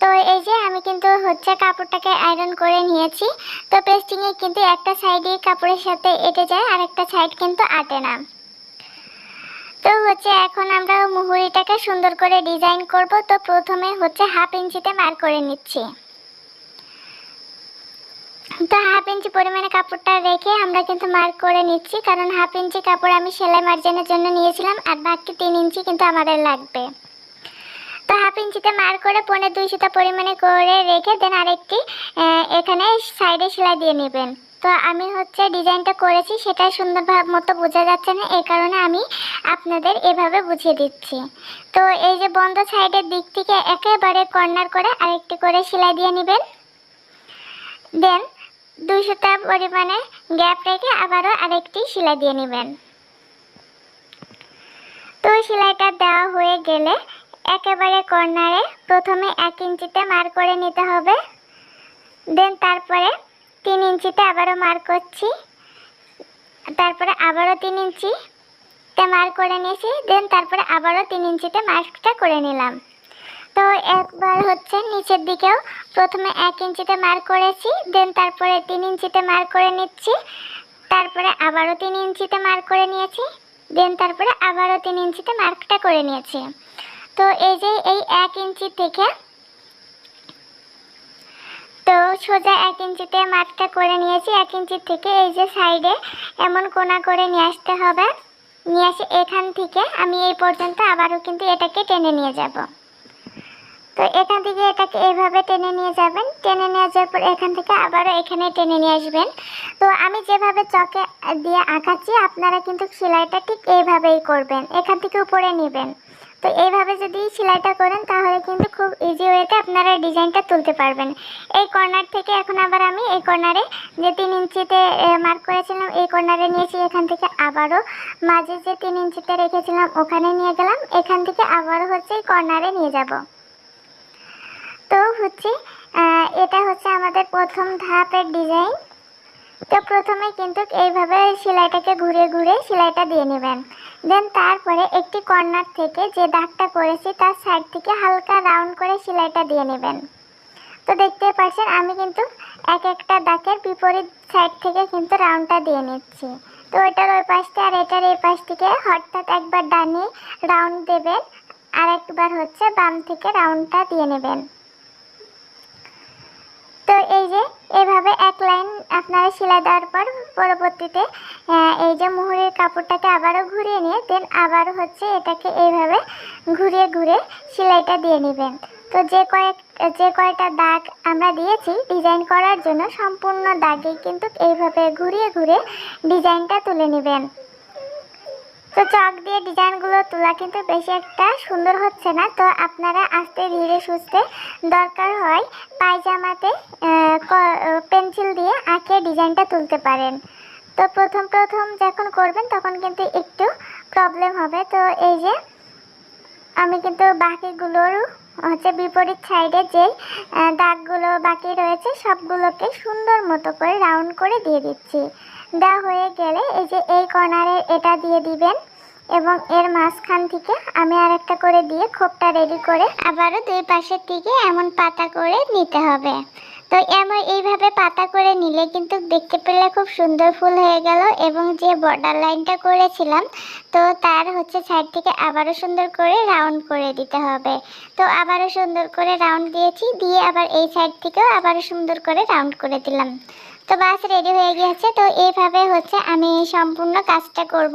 তো এই যে আমি কিন্তু হচ্ছে কাপড়টাকে আয়রন করে নিয়েছি। তো পেস্টিংয়ে কিন্তু একটা সাইডে কাপড়ের সাথে এঁটে যায় আর একটা সাইড কিন্তু আটে না। তো হচ্ছে এখন আমরা মুহুরিটাকে সুন্দর করে ডিজাইন করব। তো প্রথমে হচ্ছে হাফ ইঞ্চিতে মার করে নিচ্ছি। তো হাফ ইঞ্চি পরিমাণে কাপড়টা রেখে আমরা কিন্তু মার্ক করে নিচ্ছি, কারণ হাফ ইঞ্চি কাপড় আমি সেলাই মার্জিনের জন্য নিয়েছিলাম, আর বাকি তিন ইঞ্চি কিন্তু আমাদের লাগবে। তো হাফ ইঞ্চিতে মার্ক করে পনেরো দুই সুতা পরিমাণে করে রেখে দেন আরেকটি এখানে সাইডে সেলাই দিয়ে নেবেন। তো আমি হচ্ছে ডিজাইনটা করেছি, সেটা সুন্দরভাব মতো বোঝা যাচ্ছে না এই কারণে আমি আপনাদের এভাবে বুঝিয়ে দিচ্ছি। তো এই যে বন্ধ সাইডের দিক থেকে একেবারে কর্নার করে আরেকটি করে সেলাই দিয়ে নেবেন। দেন দুই সুতা পরিমাণে গ্যাপ রেখে আবারও আরেকটি সেলাই দিয়ে নেবেন। তো সেলাইটা দেওয়া হয়ে গেলে একেবারে কর্নারে। প্রথমে এক ইঞ্চিতে মার করে নিতে হবে। দেন তারপরে তিন ইঞ্চিতে আবারও মার করছি। তারপরে আবারও তিন ইঞ্চিতে মার করে নিয়েছি। দেন তারপরে আবারও তিন ইঞ্চিতে মার্কটা করে নিলাম। তো একবার হচ্ছে নিচের দিকেও প্রথমে এক ইঞ্চিতে মার করেছি। দেন তারপরে তিন ইঞ্চিতে মার করে নিচ্ছি। তারপরে আবারও তিন ইঞ্চিতে মার করে নিয়েছি। দেন তারপরে আবারও তিন ইঞ্চিতে মার্কটা করে নিয়েছি। তো এই যে এই এক ইঞ্চি থেকে, তো সোজা এক ইঞ্চিতে মার্কটা করে নিয়েছি। এক ইঞ্চি থেকে এই যে সাইডে এমন কোনা করে নিয়ে আসতে হবে। নিয়ে আসে এখান থেকে আমি এই পর্যন্ত আবারও কিন্তু এটাকে টেনে নিয়ে যাব। তো এখান থেকে এটাকে এইভাবে টেনে নিয়ে যাবেন। টেনে নিয়ে যাওয়ার পর এখান থেকে আবারও এখানে টেনে নিয়ে আসবেন। তো আমি যেভাবে চকে দিয়ে আঁকাচ্ছি, আপনারা কিন্তু সেলাইটা ঠিক এইভাবেই করবেন। এখান থেকে উপরে নেবেন। তো এইভাবে যদি সেলাইটা করেন, তাহলে কিন্তু খুব ইজি ওয়েতে আপনারা ডিজাইনটা তুলতে পারবেন। এই কর্নার থেকে এখন আবার আমি এই কর্নারে যে তিন ইঞ্চিতে মার্ক করেছিলাম, এই কর্নারে নিয়েছি, এখান থেকে আবারও মাঝে যে তিন ইঞ্চিতে রেখেছিলাম, ওখানে নিয়ে গেলাম, এখান থেকে আবারও হচ্ছে এই কর্নারে নিয়ে যাব। তো হচ্ছে এটা হচ্ছে আমাদের প্রথম ধাপের ডিজাইন তো প্রথমে কিন্তু এইভাবে সেলাইটাকে ঘুরে ঘুরে সেলাইটা দিয়ে নেবেন। দেন তারপরে একটি কর্নার থেকে যে দাগটা করেছি তার সাইড থেকে হালকা রাউন্ড করে সেলাইটা দিয়ে নেবেন। তো দেখতে পাচ্ছেন আমি কিন্তু এক একটা দাগের বিপরীত সাইড থেকে কিন্তু রাউন্ডটা দিয়ে নিচ্ছি। তো এটার ওই পাশটা আর এটার এই পাশ থেকে হঠাৎ একবার ডানে রাউন্ড দেবেন আর একবার হচ্ছে বাম থেকে রাউন্ডটা দিয়ে নেবেন। তো এই যে, এভাবে এক লাইন আপনারা সেলাই দেওয়ার পর পরবর্তীতে এই যে মুহুরের কাপড়টাকে আবারও ঘুরিয়ে নিয়ে দেন আবারও হচ্ছে এটাকে এইভাবে ঘুরিয়ে ঘুরে সেলাইটা দিয়ে নেবেন। তো যে কয়েক, যে কয়টা দাগ আমরা দিয়েছি ডিজাইন করার জন্য, সম্পূর্ণ দাগেই কিন্তু এইভাবে ঘুরিয়ে ঘুরে ডিজাইনটা তুলে নেবেন। তো চক দিয়ে ডিজাইনগুলো তোলা কিন্তু বেশি একটা সুন্দর হচ্ছে না। তো আপনারা আস্তে ধীরে সুস্থে দরকার হয় পায়জামাতে পেন্সিল দিয়ে আঁকে ডিজাইনটা তুলতে পারেন। তো প্রথম প্রথম যখন করবেন তখন কিন্তু একটু প্রবলেম হবে। তো এই যে আমি কিন্তু বাকিগুলোর হচ্ছে বিপরীত সাইডে যে দাগগুলো বাকি রয়েছে সবগুলোকে সুন্দর মতো করে রাউন্ড করে দিয়ে দিচ্ছি। দেওয়া হয়ে গেলে এই যে এই কর্নারে এটা দিয়ে দিবেন এবং এর মাঝখান থেকে আমি আর একটা করে দিয়ে খোপটা রেডি করে আবারও দুই পাশের দিকে এমন পাতা করে নিতে হবে। তো এমন এইভাবে পাতা করে নিলে কিন্তু দেখতে পেলে খুব সুন্দর ফুল হয়ে গেল এবং যে বর্ডার লাইনটা করেছিলাম, তো তার হচ্ছে সাইড থেকে আবারও সুন্দর করে রাউন্ড করে দিতে হবে। তো আবারও সুন্দর করে রাউন্ড দিয়েছি, দিয়ে আবার এই সাইড থেকেও আবারও সুন্দর করে রাউন্ড করে দিলাম। তো বাস রেডি হয়ে গিয়েছে তো এইভাবে হচ্ছে আমি সম্পূর্ণ কাজটা করব।